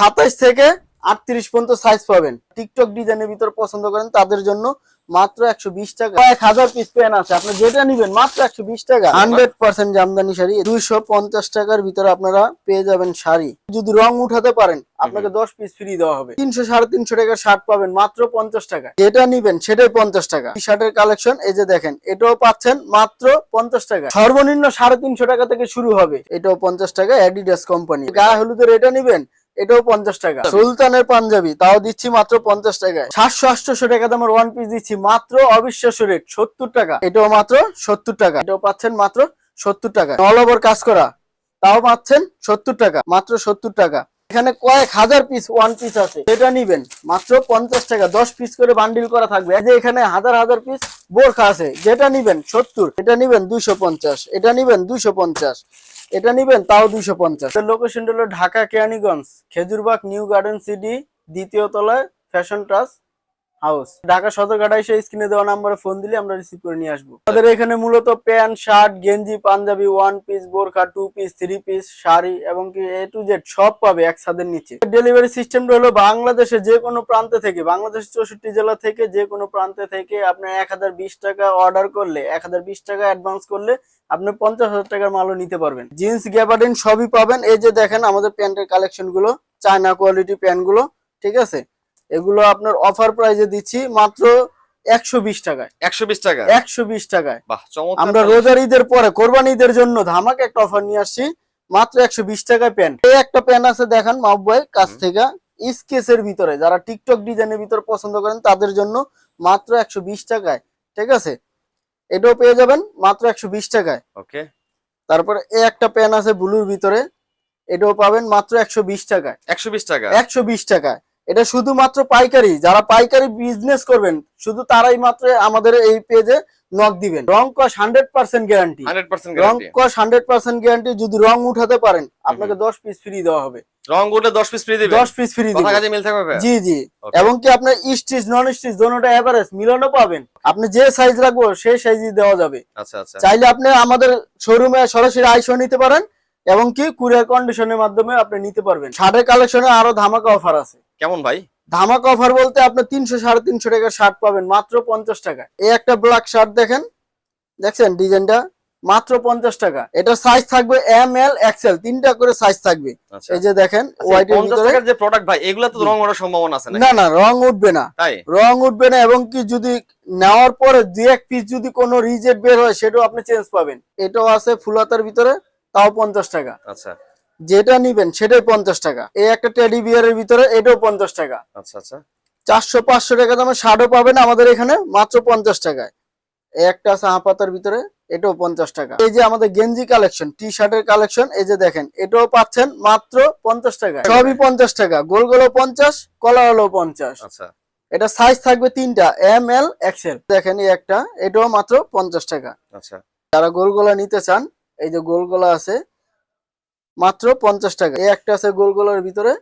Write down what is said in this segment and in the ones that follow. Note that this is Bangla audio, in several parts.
সাতাইশ থেকে আটত্রিশ পর্যন্ত সাইজ পাবেন। টিকটক ডিজাইনের ভিতর পছন্দ করেন তাদের জন্য মাত্র একশো বিশ টাকা। এক হাজার পিস পেন আছে আপনি যেটা নিবেন মাত্র একশো বিশ টাকা। হান্ড্রেড পার্সেন্ট জামদানি শাড়ি দুইশো পঞ্চাশ টাকার ভিতরে আপনারা পেয়ে যাবেন শাড়ি। যদি রং উঠাতে পারেন আপনাকে দশ পিস ফ্রি দেওয়া হবে। তিনশো সাড়ে তিনশো টাকার শার্ট পাবেন মাত্র পঞ্চাশ টাকা। যেটা নিবেন সেটাই পঞ্চাশ টাকা। টি শার্টের কালেকশন এই যে দেখেন এটাও পাচ্ছেন মাত্র পঞ্চাশ টাকা। সর্বনিম্ন সাড়ে তিনশো টাকা থেকে শুরু হবে। এটাও পঞ্চাশ টাকা অ্যাডিডাস কোম্পানি গায়ে হলুদের এটা নিবেন এটাও পঞ্চাশ টাকা। সুলতানের পাঞ্জাবি তাও দিচ্ছি মাত্র পঞ্চাশ টাকায়। সাতশো আটশো টাকা দামের ওয়ান পিস দিচ্ছি মাত্র অবিশ্বাস্য রেট সত্তর টাকা। এটাও মাত্র সত্তর টাকা। এটাও পাচ্ছেন মাত্র সত্তর টাকা অল ওভার কাজ করা তাও পাচ্ছেন সত্তর টাকা মাত্র সত্তর টাকা। এখানে কয়েক হাজার পিস ওয়ান পিস আছে। এটা নিবেন, মাত্র পঞ্চাশ টাকা। দশ পিস করে বান্ডিল করা থাকবে। যে এখানে হাজার হাজার পিস বোরখা আছে। যেটা নিবেন সত্তর, এটা নিবেন দুইশো পঞ্চাশ, এটা নিবেন দুইশো পঞ্চাশ, এটা নিবেন তাও দুইশো পঞ্চাশ। লোকেশনটা হলো Dhaka Keraniganj Khejurbag new garden city, দ্বিতীয় তলায় ফ্যাশন টাচ হাউস। ঢাকা সদরঘাটা এসে স্ক্রিনে দেওয়া নাম্বারে ফোন দিলে আমরা রিসিভ করে নিয়ে আসব। আমাদের এখানে মূলত প্যান্ট, শার্ট, গেঞ্জি, পাঞ্জাবি ওয়ান পিস বোরখা two piece three piece sari এবং কি এ টু জেড সব পাবে এক ছাদের নিচে ডেলিভারি সিস্টেমটা হলো বাংলাদেশের যে কোনো প্রান্তে থেকে, বাংলাদেশের চৌষট্টি জেলা থেকে যে কোনো প্রান্তে থেকে আপনি এক হাজার বিশ টাকা অর্ডার করলে, এক হাজার বিশ টাকা অ্যাডভান্স করলে আপনি পঞ্চাশ হাজার টাকার মালও নিতে পারবেন। জিন্স গ্যাবার্ডিন সবই পাবেন। এই যে দেখেন আমাদের প্যান্টের কালেকশনগুলো চায়না কোয়ালিটি প্যান্টগুলো ঠিক আছে? এগুলো আপনার অফার প্রাইজে দিচ্ছি মাত্র একশো বিশ টাকায়। একশো বিশ টাকা একশো বিশ টাকায়। আমরা রোজার ঈদের পরে কোরবানি ঈদের জন্য ধামাকে একটা অফার নিয়ে আসছি মাত্র একশো বিশ টাকায় প্যান্ট। এই একটা প্যান্ট আছে দেখেন কাছ থেকে। স্কেচের ভিতরে যারা টিকটক ডিজাইনের ভিতরে পছন্দ করেন তাদের জন্য মাত্র একশো বিশ টাকায় ঠিক আছে? এটাও পেয়ে যাবেন মাত্র একশো বিশ টাকায়। ওকে। তারপরে এই একটা প্যান আছে ব্লুর ভিতরে এটাও পাবেন মাত্র একশো বিশ টাকায়। একশো বিশ টাকা? একশো বিশ টাকায়। এটা শুধুমাত্র পাইকারি যারা পাইকারি বিজনেস করবেন শুধু তারাই মাত্র আমাদের এই পেজে নক দিবেন। রং কস হান্ড্রেড পার্সেন্ট গ্যারান্টি রং কস হান্ড্রেড পার্সেন্ট গ্যারান্টি যদি রং উঠাতে পারেন আপনাকে দশ পিস ফ্রি দেওয়া হবে। রং উঠলে দশ পিস ফ্রি দিবে দশ পিস ফ্রি কথা মিল থাকবে? জি জি। এবং কি আপনার স্টিচ নন স্টিচ এভারেজ পাবেন। আপনি যে সাইজ রাখব সেই সাইজই দেওয়া যাবে। আচ্ছা আচ্ছা। চাইলে আপনি আমাদের শোরুমে সরাসরি আইসো নিতে পারেন এবং কি কুরিয়ার কন্ডিশনের মাধ্যমে আপনি নিতে পারবেন। শার্টের কালেকশনে আরও ধামাকা অফার আছে। কেমন ভাই? ধামাকা অফার বলতে আপনি তিনশো সাড়ে তিনশো টাকা শার্ট পাবেন মাত্র পঞ্চাশ টাকা। এই একটা ব্ল্যাক শার্ট দেখেন দেখছেন ডিজাইনটা? মাত্র পঞ্চাশ টাকা। এটা সাইজ থাকবে এম এল এক্সেল তিনটা করে সাইজ থাকবে। আচ্ছা। এই যে দেখেন আচ্ছা, এই হোয়াইটের 50 ভিতরে। টাকার যে প্রোডাক্ট ভাই এগুলা তো রং ওঠার সম্ভাবনা আছে না না রং উঠবে না। তাই? রং উঠবে না এবং কি যদি নেওয়ার পরে দু এক পিস যদি কোনো রিজেক্ট বের হয় সেটাও আপনি চেঞ্জ পাবেন। এটাও আছে ফুলাতার ভিতরে তাও পঞ্চাশ টাকা। আচ্ছা। যেটা নিবেন সেটাই পঞ্চাশ টাকা। এই একটা টেডি বিয়ারের ভিতরে এটাও পঞ্চাশ টাকা। আচ্ছা আচ্ছা। চারশো পাঁচশো টাকা দামের শার্টও পাবেন আমাদের এখানে মাত্র পঞ্চাশ টাকায়। এই একটা আছে হাঁপাতার ভিতরে এটাও পঞ্চাশ টাকা। এই যে আমাদের গেঞ্জি কালেকশন টি শার্টের কালেকশন এই যে দেখেন এটাও পাচ্ছেন মাত্র পঞ্চাশ টাকা সবই পঞ্চাশ টাকা গোল গোলও পঞ্চাশ কলা হলো পঞ্চাশ। আচ্ছা। এটা সাইজ থাকবে তিনটা এম এল এক্সেল দেখেন এই একটা এটাও মাত্র পঞ্চাশ টাকা। আচ্ছা। যারা গোলগোলা নিতে চান এই যে গোলগোলা আছে মাত্র পঞ্চাশ টাকা। এই একটা আছে গোলগোলার ভিতরে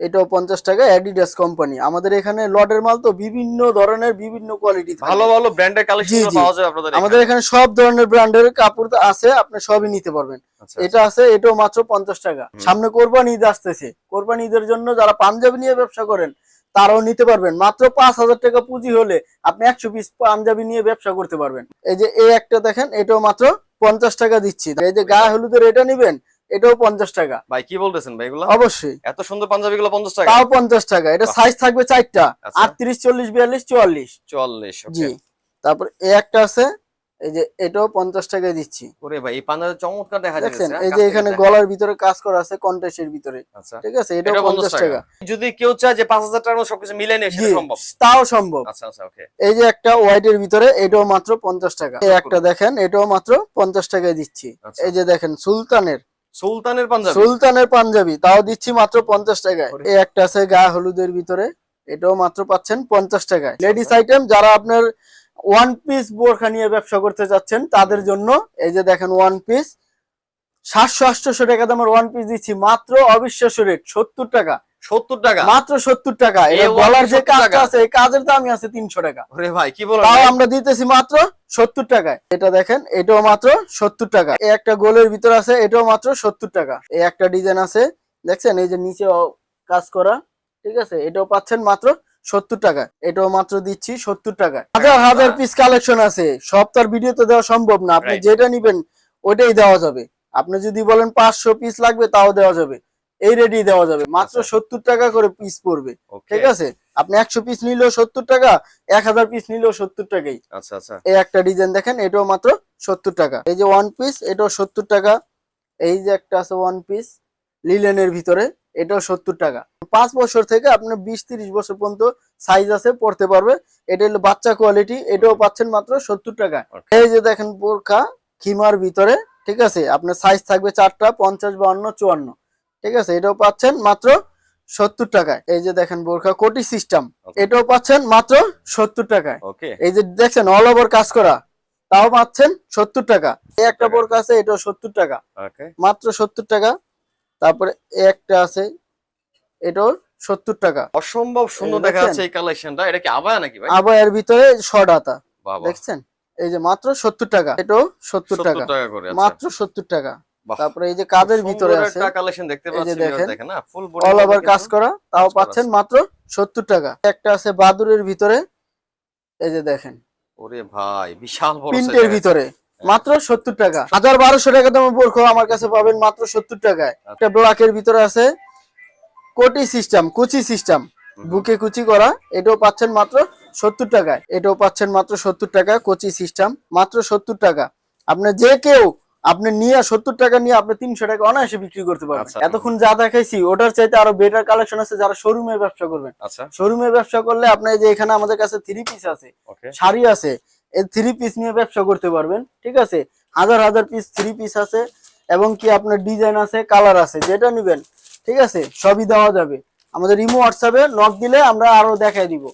এটাও পঞ্চাশ টাকা অ্যাডিডাস কোম্পানি আমাদের এখানে লটের মাল তো বিভিন্ন ধরনের বিভিন্ন কোয়ালিটি ভালো ভালো ব্র্যান্ডের কালেকশন। পাওয়া যায় আপনাদের আমাদের এখানে। সব ধরনের ব্র্যান্ডের কাপড় তো আছে আপনি সবই নিতে পারবেন। আচ্ছা এটা আছে এটাও মাত্র পঞ্চাশ টাকা। সামনে কোরবানি ঈদ আসতেছে। কোরবানি ঈদের জন্য যারা পাঞ্জাবি নিয়ে ব্যবসা করেন তারাও নিতে পারবেন। মাত্র পাঁচ হাজার টাকা পুঁজি হলে আপনি একশো পিস পাঞ্জাবি নিয়ে ব্যবসা করতে পারবেন। এই যে এই একটা দেখেন এটাও মাত্র পঞ্চাশ টাকা দিচ্ছি। এই যে গায়ে হলুদের এটা নিবেন এটাও পঞ্চাশ টাকা। ভাই কি বলতেছেন ভাই এগুলা? অবশ্যই। এত সুন্দর পাঞ্জাবি গুলো পঞ্চাশ টাকা? তাও পঞ্চাশ টাকা। এটা সাইজ থাকবে চারটা। আচ্ছা। আটত্রিশ চল্লিশ বিয়াল্লিশ চুয়াল্লিশ। চুয়াল্লিশ জি। তারপর এই একটা আছে এই যে এটাও পঞ্চাশ টাকায় দিচ্ছি। ওরে ভাই এই পাঞ্জাবি চমৎকার দেখা যাচ্ছে এই যে এখানে গলার ভিতরে কাজ করা আছে কন্টেস্টের ভিতরে। আচ্ছা। ঠিক আছে? এটাও এটা পঞ্চাশ টাকা। যদি কেউ চায় যে পাঁচ হাজার টাকার মধ্যে সবকিছু মিলে নেয় সেটা সম্ভব? তাও সম্ভব। আচ্ছা আচ্ছা ওকে এই যে একটা হোয়াইট এর ভিতরে এটাও মাত্র পঞ্চাশ টাকা। এই একটা দেখেন এটাও মাত্র পঞ্চাশ টাকায় দিচ্ছি। আচ্ছা। এই যে দেখেন সুলতানের সুলতানের পাঞ্জাবি? সুলতানের পাঞ্জাবি তাও দিচ্ছি মাত্র পঞ্চাশ টাকায়। এই একটা আছে গা হলুদের ভিতরে এটাও মাত্র পাচ্ছেন পঞ্চাশ টাকায়। লেডিস আইটেম যারা আপনার ওয়ান পিস বোরখা নিয়ে ব্যবসা করতে চাচ্ছেন তাদের জন্য এই যে দেখেন ওয়ান পিস সাতশো আটশোশো টাকা দামের ওয়ান পিস দিচ্ছি মাত্র অবিশ্বাস্য রেট সত্তর টাকা। সত্তর টাকা? মাত্র সত্তর টাকা। গলার যে কাজটা আছে এই কাজের দামই আছে তিনশো টাকা। ওরে ভাই কি বলেন তাও আমরা দিতেছি মাত্র সত্তর টাকায়। এটা দেখেন এটাও মাত্র সত্তর টাকা। এই একটা গোলের ভিতর আছে এটাও মাত্র সত্তর টাকা। এই একটা ডিজাইন আছে দেখছেন এই যে নিচে কাজ করা ঠিক আছে? এটাও পাচ্ছেন মাত্র সত্তর টাকা এটাও মাত্র দিচ্ছি সত্তর টাকা হাজার হাজার পিস কালেকশন আছে। ভিডিওতে দেওয়া সম্ভব না। আপনি যেটা নিবেন ওটাই দেওয়া যাবে। আপনি যদি বলেন পাঁচশো পিস লাগবে তাও দেওয়া যাবে। এই রেডি দেওয়া যাবে। মাত্র আচ্ছা। সত্তর টাকা করে পিস পড়বে। ঠিক আছে? আপনি একশো পিস নিলেও সত্তর টাকা এক হাজার পিস নিলেও সত্তর টাকাই। আচ্ছা আচ্ছা। এই একটা ডিজাইন দেখেন এটাও মাত্র সত্তর টাকা। এই যে ওয়ান পিস এটাও সত্তর টাকা। এই যে একটা আছে ওয়ান পিস লিলেনের ভিতরে এটাও সত্তর টাকা। পাঁচ বছর থেকে আপনার বিশ তিরিশ বছর পর্যন্ত সাইজ আছে পড়তে পারবে। এটা হলো বাচ্চা কোয়ালিটি এটাও পাচ্ছেন মাত্র সত্তর টাকা। এই যে দেখেন বোরখা খিমার ভিতরে ঠিক আছে? আপনার সাইজ থাকবে চারটা পঞ্চাশ বাউন্ন চুয়ান্ন। ঠিক আছে? এটাও পাচ্ছেন মাত্র সত্তর টাকায়। এই যে দেখেন বোরখা কোটি সিস্টেম। এটাও পাচ্ছেন মাত্র সত্তর টাকায়। এই যে দেখছেন অল ওভার কাজ করা। তাও পাচ্ছেন সত্তর টাকা। এই একটা বোরখা আছে এটাও সত্তর টাকা। মাত্র সত্তর টাকা। তারপরে একটা আছে এটাও সত্তর টাকা। অসম্ভব সুন্দর দেখা যাচ্ছে এই কালেকশনটা এটা কি আবায়া নাকি ভাই? এর ভিতরে শর্ট বাবা। দেখছেন? এই যে মাত্র সত্তর টাকা। এটাও সত্তর টাকা। আচ্ছা। মাত্র সত্তর টাকা। তারপরে এই যে কাদের ভিতরে আছে একটা কালেকশন দেখতে এই যে পাচ্ছেন দেখেন। দেখেন না? ফুল অল ওভার কাজ করা তাও পাচ্ছেন মাত্র সত্তর টাকা। একটা আছে বাদুরের ভিতরে এই যে দেখেন। ওরে ভাই বিশাল বড় প্রিন্টের ভিতরে মাত্র সত্তর টাকা। হাজার বারোশো টাকা দামে বোরখো আমার কাছে পাবেন মাত্র সত্তর টাকায়। আচ্ছা। একটা ভিতরে আছে কোটি সিস্টেম কুচি সিস্টেম বুকে কুচি করা এটাও পাচ্ছেন মাত্র সত্তর টাকায়। এটাও পাচ্ছেন মাত্র টাকা কোচি সিস্টেম মাত্র সত্তর টাকা। আপনি যে কেউ আপনি নিয়ে সত্তর টাকা নিয়ে আপনি তিনশো টাকা অনায়াসে বিক্রি করতে পারবেন। আচ্ছা। এতক্ষণ যা দেখাইছি ওটার চাইতে আরও বেটার কালেকশন আছে যারা শোরুমে ব্যবসা করবেন। আচ্ছা। শোরুমে ব্যবসা করলে আপনার যে এখানে আমাদের কাছে থ্রি পিস আছে শাড়ি আছে এই থ্রি পিস নিয়ে ব্যবসা করতে পারবেন ঠিক আছে? হাজার হাজার পিস থ্রি পিস আছে এবং কি আপনার ডিজাইন আছে কালার আছে যেটা নেবেন ঠিক আছে? সবই দেওয়া যাবে। আমাদের ইমো হোয়াটসঅ্যাপে নক দিলে আমরা আরও দেখাই দিব।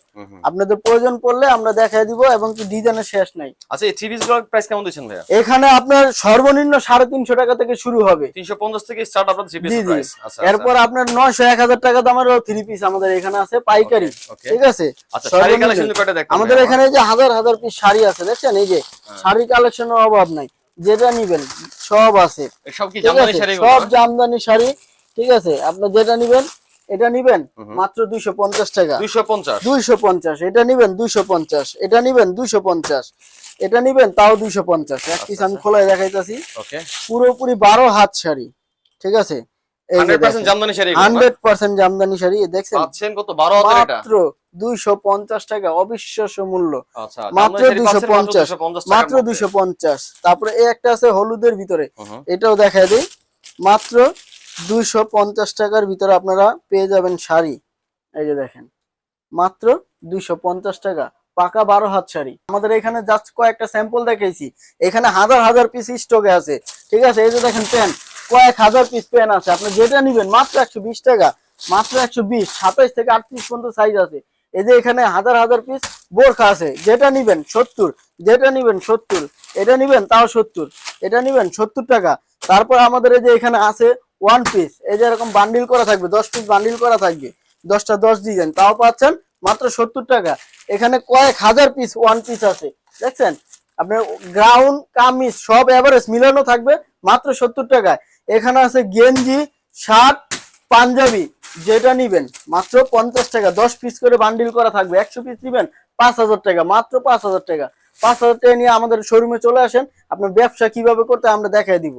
আপনাদের প্রয়োজন পড়লে আমরা দেখাই দিব এবং কি ডিজাইনের শেষ নাই। আচ্ছা এই থ্রি পিসগুলোর প্রাইস কেমন দিচ্ছেন ভাইয়া? এখানে আপনার সর্বনিম্ন সাড়ে তিনশো টাকা থেকে শুরু হবে। তিনশো পঞ্চাশ থেকে স্টার্ট আপনার থ্রি পিস প্রাইস আচ্ছা এরপর আপনার নয়শো এক হাজার টাকা দামেরও থ্রি পিস আমাদের এখানে আছে পাইকারি। ঠিক আছে? আচ্ছা শাড়ি কালেকশন কয়টা দেখতে আমাদের এখানে যে হাজার হাজার পিস শাড়ি আছে দেখছেন? এই যে হ্যাঁ। শাড়ি কালেকশনের অভাব নাই। যেটা নিবেন সব আছে। সব কি জামদানি শাড়ি সব জামদানি শাড়ি ঠিক আছে? আপনি যেটা নিবেন এটা নিবেন মাত্র দুইশো পঞ্চাশ টাকা। দুইশো পঞ্চাশ। দুইশো পঞ্চাশ এটা নিবেন দুইশো পঞ্চাশ এটা নিবেন দুইশো পঞ্চাশ এটা নিবেন তাও দুইশো পঞ্চাশ। এক পিস আমি আচ্ছা। খোলায় দেখাইতেছি। ওকে। পুরোপুরি বারো হাত শাড়ি ঠিক আছে? হান্ড্রেড পার্সেন্ট জামদানি শাড়ি দেখছেন? পাচ্ছেন কত? বারো মাত্র দুইশো পঞ্চাশ টাকা অবিশ্বাস্য মূল্য। আচ্ছা মাত্র শাড়ি 250 মাত্র 250 দুইশো পঞ্চাশ তারপরে এই একটা আছে হলুদের ভিতরে। এটাও দেখা দিই। মাত্র দুইশো পঞ্চাশ টাকার ভিতরে আপনারা পেয়ে যাবেন শাড়ি। এই যে দেখেন, মাত্র দুইশো পঞ্চাশ টাকা, পাকা বারো হাত শাড়ি। আমাদের এখানে জাস্ট কয়েকটা স্যাম্পল দেখাইছি। এখানে হাজার হাজার পিস স্টকে আছে। ঠিক আছে, এই যে দেখেন পেন কয়েক হাজার পিস পেন আছে। আপনি যেটা নিবেন, মাত্র একশো বিশ টাকা, মাত্র একশো বিশ, সাতাইশ থেকে আটত্রিশ পর্যন্ত সাইজ আছে। এই যে এখানে হাজার হাজার পিস বোরখা আছে। যেটা নিবেন সত্তর, যেটা নিবেন সত্তর, এটা নিবেন তাও সত্তর, এটা নিবেন সত্তর টাকা। তারপর আমাদের এই যে এখানে আছে ওয়ান পিস এই যে এরকম বান্ডিল করা থাকবে, দশ পিস বান্ডিল করা থাকবে, দশটা দশ ডিজাইন তাও পাচ্ছেন মাত্র সত্তর টাকা। এখানে কয়েক হাজার পিস ওয়ান পিস আছে। দেখছেন? আপনার গ্রাউন্ড কামিজ সব এভারেজ মিলানো থাকবে মাত্র সত্তর টাকায়। এখানে আছে গেঞ্জি, শার্ট, পাঞ্জাবি, যেটা নিবেন, মাত্র পঞ্চাশ টাকা। দশ পিস করে বান্ডিল করা থাকবে। একশো পিস নিবেন, পাঁচ হাজার টাকা। মাত্র পাঁচ হাজার টাকা। পাঁচ হাজার টাকা নিয়ে আমাদের শোরুমে চলে আসেন। আপনার ব্যবসা কীভাবে করতে আমরা দেখাই দিব।